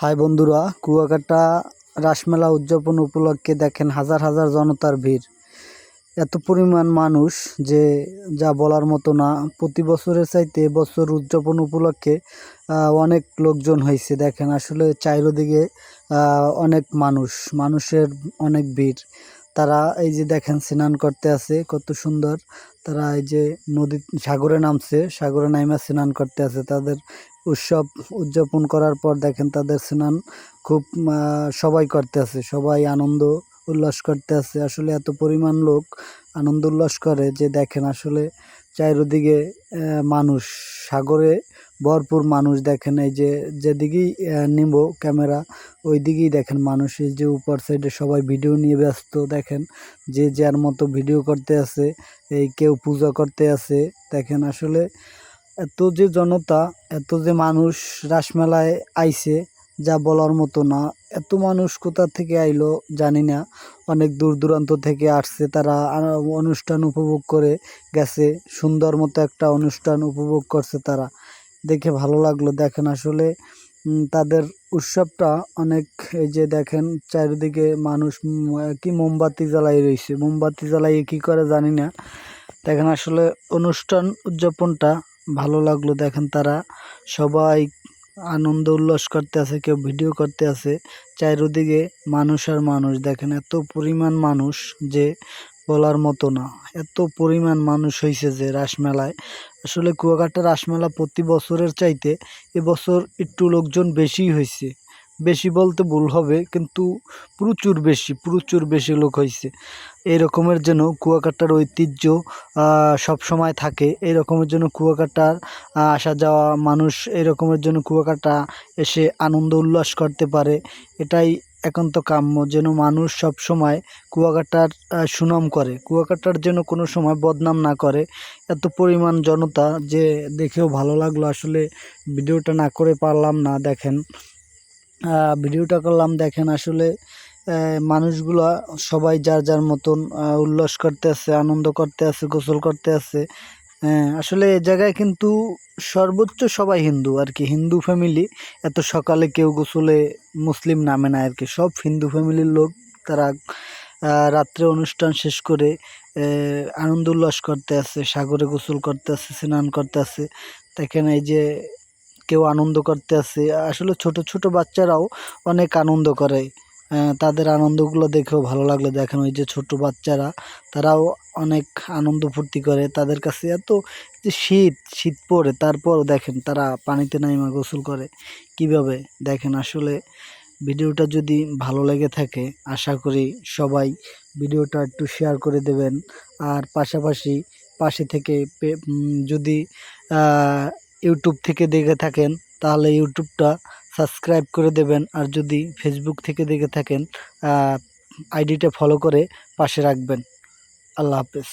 High বন্ধুরা, কুয়াকাটা রাসমেলা উদযাপন উপলক্ষে দেখেন হাজার হাজার জনতার ভিড়। এত পরিমাণ মানুষ যে যা বলার মতো না, প্রতি বছরের চাইতে বছর উদযাপন উপলক্ষে অনেক লোকজন হয়েছে। দেখেন আসলে চাইরোদিকে অনেক মানুষ, মানুষের অনেক ভিড়। তারা এই যে দেখেন স্নান করতে আছে, কত সুন্দর। তারা এই যে নদী, সাগরে নামছে, সাগরে নাইমা স্নান করতে আছে। তাদের উৎসব উদযাপন করার পর দেখেন তাদের স্নান খুব সবাই করতে আছে, সবাই আনন্দ উল্লাস করতে আছে। আসলে এত পরিমাণ লোক আনন্দ উল্লাস করে যে দেখেন আসলে চারিদিকে মানুষ সাগরে ভরপুর মানুষ দেখেন, এই যে যেদিকেই নিব ক্যামেরা ওই দিকেই দেখেন মানুষ, এই যে উপর সাইডে সবাই ভিডিও নিয়ে ব্যস্ত দেখেন, যে যার মতো ভিডিও করতে আছে, এই কেউ পূজা করতে আছে, দেখেন আসলে এত যে জনতা, এত যে মানুষ রাসমেলায় আইছে, যা বলার মতো না, এত মানুষ কোথা থেকে আইলো জানি না, অনেক দূর দূরান্ত থেকে আসছে, তারা অনুষ্ঠান উপভোগ করে গেছে, সুন্দর মতো একটা অনুষ্ঠান উপভোগ করছে তারা। দেখে ভালো লাগল। দেখেন আসলে তাদের উৎসবটা অনেক, এই যে দেখেন চারিদিকে মানুষ কি মোমবাতি জ্বালাই রয়েছে মোমবাতি জ্বালাইয়ে কি করে জানি না। দেখেন আসলে অনুষ্ঠান উদযাপনটা ভালো লাগল। দেখেন তারা সবাই আনন্দ উল্লাস করতে আছে, কেউ ভিডিও করতে আছে। চারিদিকে মানুষ আর মানুষ। দেখেন এত পরিমাণ মানুষ যে বলার মতো না। এত পরিমাণ মানুষ হয়েছে যে রাসমেলায়। আসলে কুয়াকাটা রাসমেলা প্রতি বছরের চাইতে এবছর একটু লোকজন বেশি হয়েছে বেশি বলতে ভুল হবে, কিন্তু প্রচুর বেশি প্রচুর বেশি লোক হয়েছে এই রকমের যেন কুয়াকাটার ঐতিহ্য সব সময় থাকে, এই রকমের জন্য কুয়াকাটার আসা যাওয়া মানুষ, এই রকমের জন্য কুয়াকাটা এসে আনন্দ উল্লাস করতে পারে, এটাই একান্ত কাম্য যেন মানুষ সব সময় কুয়াকাটার সুনাম করে। কুয়াকাটার যেন কোনো সময় বদনাম না করে। এত পরিমাণ জনতা যে দেখেও ভালো লাগল। আসলে ভিডিওটা না করে পারলাম না, দেখেন। ভিডিওটা করলাম, দেখেন আসলে মানুষগুলা সবাই যার যার মতন উল্লাস করতে আছে, আনন্দ করতে আছে, গোসল করতে আছে। আসলে এ জায়গায় কিন্তু সর্বোচ্চ সবাই হিন্দু আর কি। হিন্দু ফ্যামিলি এত সকালে কেউ গোসলে মুসলিম নামে না আর কি। সব হিন্দু ফ্যামিলির লোক তারা রাত্রে অনুষ্ঠান শেষ করে আনন্দ উল্লাস করতে আছে সাগরে গোসল করতে আছে স্নান করতে আছে দেখেন এই যে কেউ আনন্দ করতে আছে আসলে ছোট ছোট বাচ্চারাও অনেক আনন্দ করে। তাদের আনন্দগুলো দেখেও ভালো লাগল। দেখেন ওই যে ছোট বাচ্চারা, তারাও অনেক আনন্দ ফুর্তি করে। তাদের কাছে এত যে শীত শীত পড়ে তারপর দেখেন তারা পানিতে নাইমা গোসল করে। কীভাবে? দেখেন আসলে ভিডিওটা যদি ভালো লেগে থাকে, আশা করি সবাই ভিডিওটা একটু শেয়ার করে দেবেন। আর পাশাপাশি পাশে থেকে যদি ইউটিউব থেকে দেখে থাকেন, তাহলে ইউটিউবটা সাবস্ক্রাইব করে দেবেন আর যদি ফেসবুক থেকে দেখে থাকেন আইডিটা ফলো করে পাশে রাখবেন। আল্লাহ হাফেজ।